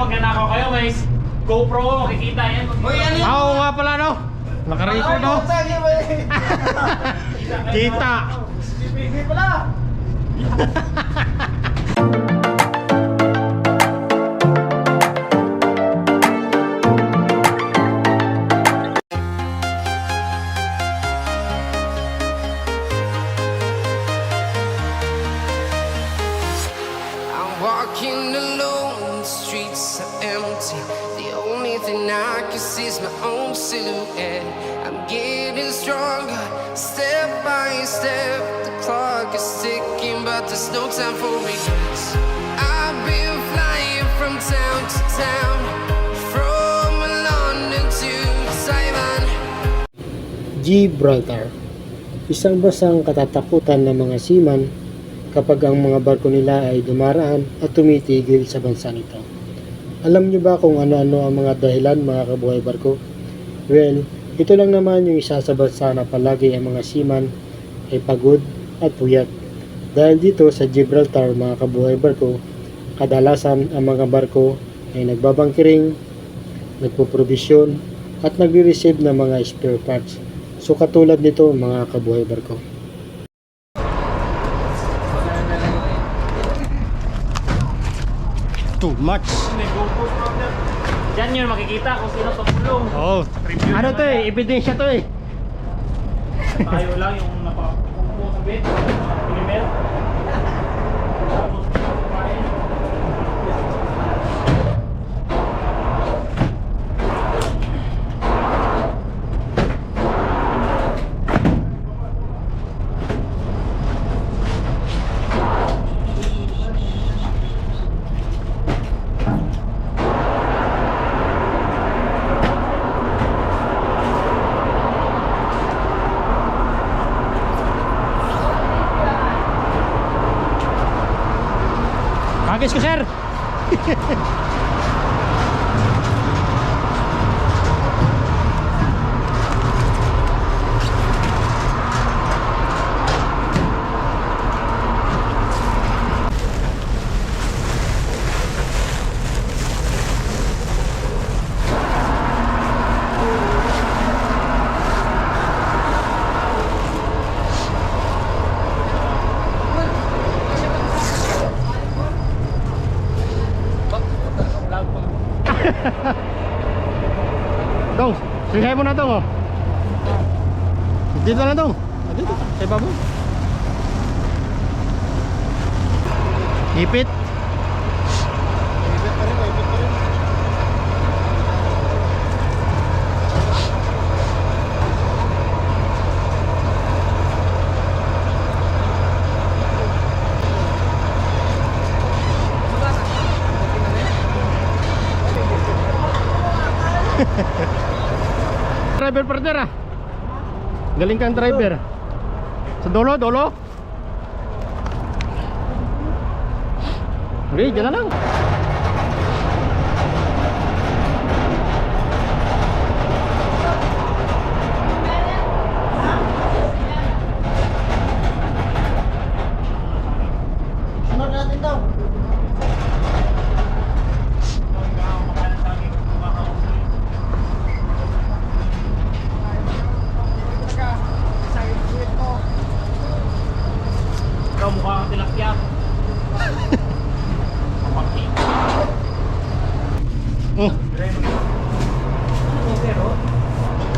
magnanakaw kayo, may GoPro, makikita yan. Hoy, ano yun? Oo nga pala no. Naka-record no. Kita. CCTV pala. is my own silhouette. I'm getting stronger, step by step. The clock is ticking, but there's no time for regrets. I've been flying from town to town, from London to Taiwan. Gibraltar Isang basang katatakutan ng mga seaman kapag ang mga barko nila ay dumaraan at tumitigil sa bansa nito. Alam niyo ba kung ano-ano ang mga dahilan mga kabuhay barko? Well, ito lang naman yung isa sa bansa na palagi ang mga seaman ay pagod at puyat. Dahil dito sa Gibraltar mga kabuhay barko, kadalasan ang mga barko ay nagbabangkiring, nagpuprovisyon at nagre-receive ng mga spare parts. So katulad nito mga kabuhay barko. Too much. May GoPro problem. Diyan yun makikita kung sino tumulong. Oh. Review Ano to eh, ebidensya to eh. Tayo lang yung napakupo sa bed. Email. Hagis ko sir. Sige mo na dong oh. Dito na dong. Ah, Dito, sa ibabaw. Ipit. Driver partner ah. Galing kang driver. Sa dolo, dolo. Okay, dyan na lang. Sunod natin daw. Ikaw mukha kang tilapia. Mapakita. Oh, kamuti, kamuti. Basta na Ed. Unsa ba Ed? Yun lang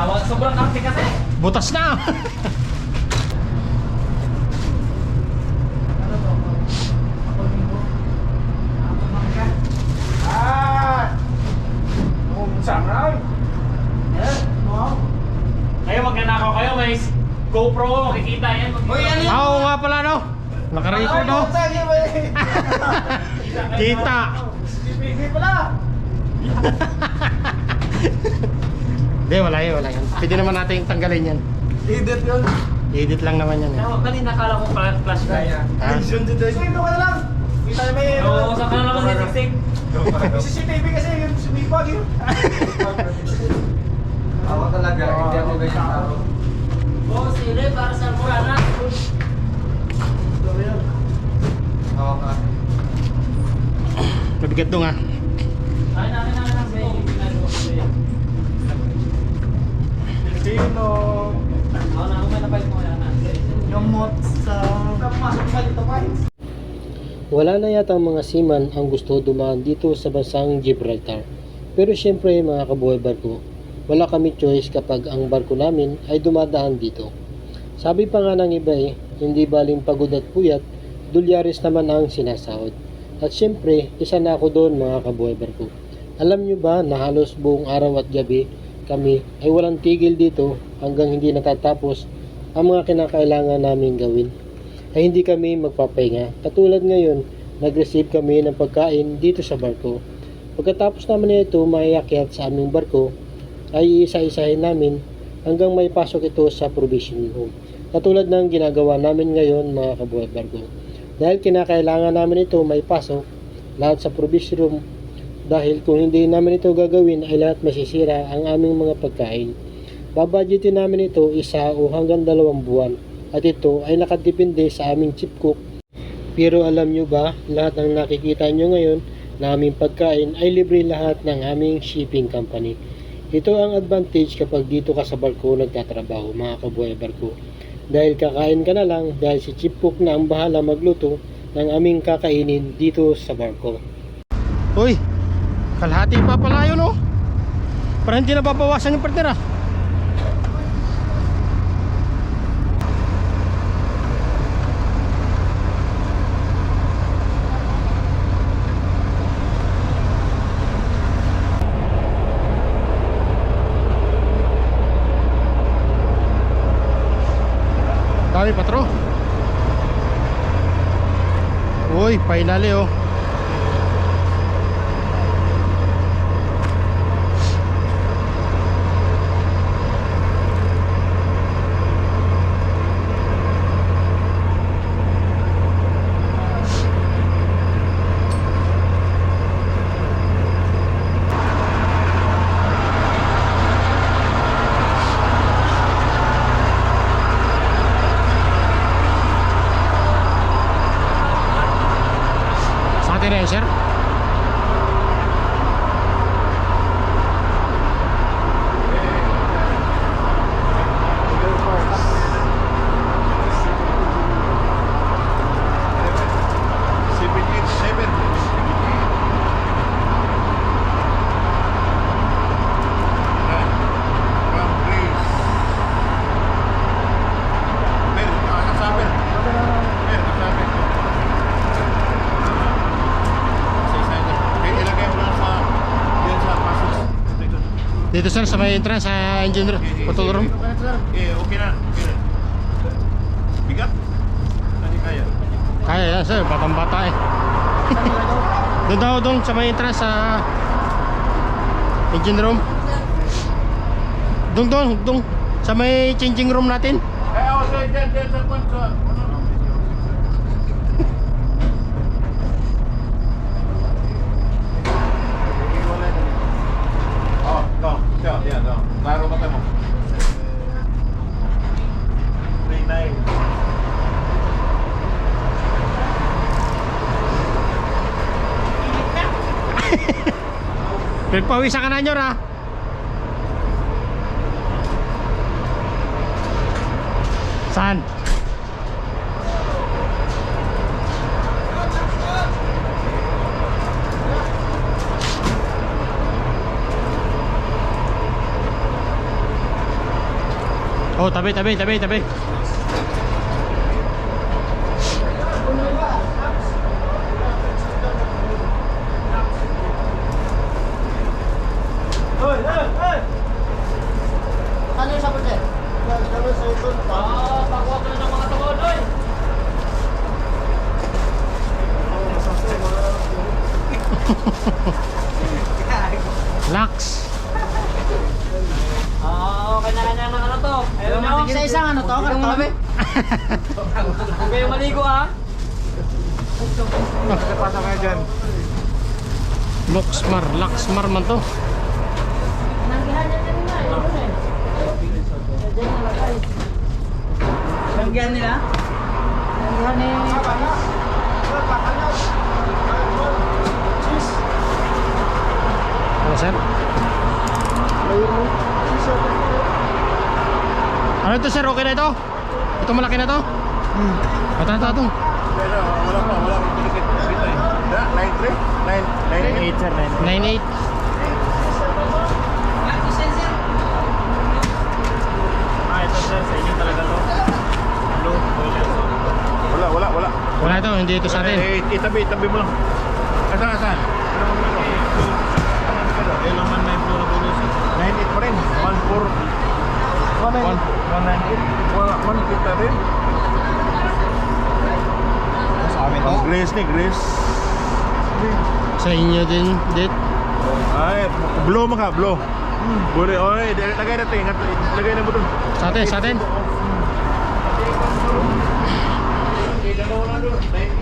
Yawa, sobrang arte kasi. Butas na. Ah! Eh? Ngayon magnanakaw kayo, may GoPro, makikita yan. Hoy, ano yun? Oo nga pala no. Naka-record no. Kita. CCTV pala. Hindi, wala yan, wala yan. Pwede naman natin tanggalin yan. Edit yun. Edit lang naman yan. Eh. Ako, kanina kala ko pala flash drive. Ha? Vision today. So, ito ka na lang. Kita niyo may... Oo, saan ka na naman sisiksik? CCTV kasi yung sumipag yun. Ako talaga, hindi ako ganyan tao. Oo, sili, para sa. Ako ka. Mabigat doon ha. Ay, namin namin ang baby. Yan. Yung mot sa... Wala na yata ang mga seaman ang gusto dumaan dito sa bansang Gibraltar. Pero syempre mga kabuhay barko, wala kami choice kapag ang barko namin ay dumadaan dito. Sabi pa nga ng iba eh, hindi baling pagod at puyat, dulyaris naman ang sinasahod. At syempre, isa na ako doon mga kabuhay barko. Alam nyo ba na halos buong araw at gabi kami ay walang tigil dito hanggang hindi natatapos ang mga kinakailangan namin gawin ay hindi kami magpapahinga. Katulad ngayon, nag-receive kami ng pagkain dito sa barko. Pagkatapos naman nito maiakyat sa aming barko, ay isa-isahin namin hanggang may pasok ito sa provision room. Katulad ng ginagawa namin ngayon mga kabuhay barko. Dahil kinakailangan namin ito may pasok lahat sa provision room dahil kung hindi namin ito gagawin ay lahat masisira ang aming mga pagkain. Babudgetin namin ito isa o hanggang dalawang buwan at ito ay nakadepende sa aming chip cook. Pero alam nyo ba, lahat ng nakikita nyo ngayon na aming pagkain ay libre lahat ng aming shipping company. Ito ang advantage kapag dito ka sa barko nagtatrabaho mga kabuhay barko. Dahil kakain ka na lang dahil si chip cook na ang bahala magluto ng aming kakainin dito sa barko. Uy, kalahati pa pala yun oh. Parang hindi na babawasan yung partner ah. Patro. Uy, finally oh. Sa atin na yan, sir. Seven eight seven. Come please. Mer, nakasabi. Mer, nakasabi. Sa isa ito. Okay, ilagay mo lang sa yan sa pasok. Dito. Dito sir, sa may entrance sa engine room, control room. Eh, okay na. Okay na. Bigat? Hindi kaya. Kaya yan sir, batang bata eh. doon daw doon sa may entrance sa engine room. Doon doon, doon sa may changing room natin. Eh, ako dyan, dyan sa kwan sa... Ano? Oh, no. Siya, yan, no. Klaro mata mo. 39. Pinagpawisan ka na nyo ha. Saan? Oh, tabi, tabi, tabi, tabi. Hoy, hoy, hoy! Ano yung sir? Ah, bago ako na ng mga oy! Lux. Kanya-kanya ng ano to. Ayaw nyo? Sa isang ano to? Karton? Huwag kayong maligo ah. Pasok kayo dyan. Luxmar, Luxmar man to. Langgihan nila? Langgihan ni... Ano sir? Ano ito sir? Okay na ito? Ito malaki na to? Hmm. Ito, ito, ito. Pero wala pa, wala pa pinikit dito eh. Da, 9-3? 9 9 sir, 9.8. Wala, wala, wala. Wala ito, hindi ito sa atin. Eh, itabi, itabi mo lang. Asan, asan? Ano? Eh, laman na yung puro bonus. 98 pa rin. 1-4. 198. Wala, 1 kita rin. Sa amin to? Ang Grace ni, Grace. Sa inyo din, dit. Ay, blow mo ka, blow. Buli, oy, di- lagay na tingin. Lagay na mo dun. Sa atin, sa atin. Dalawa na dun.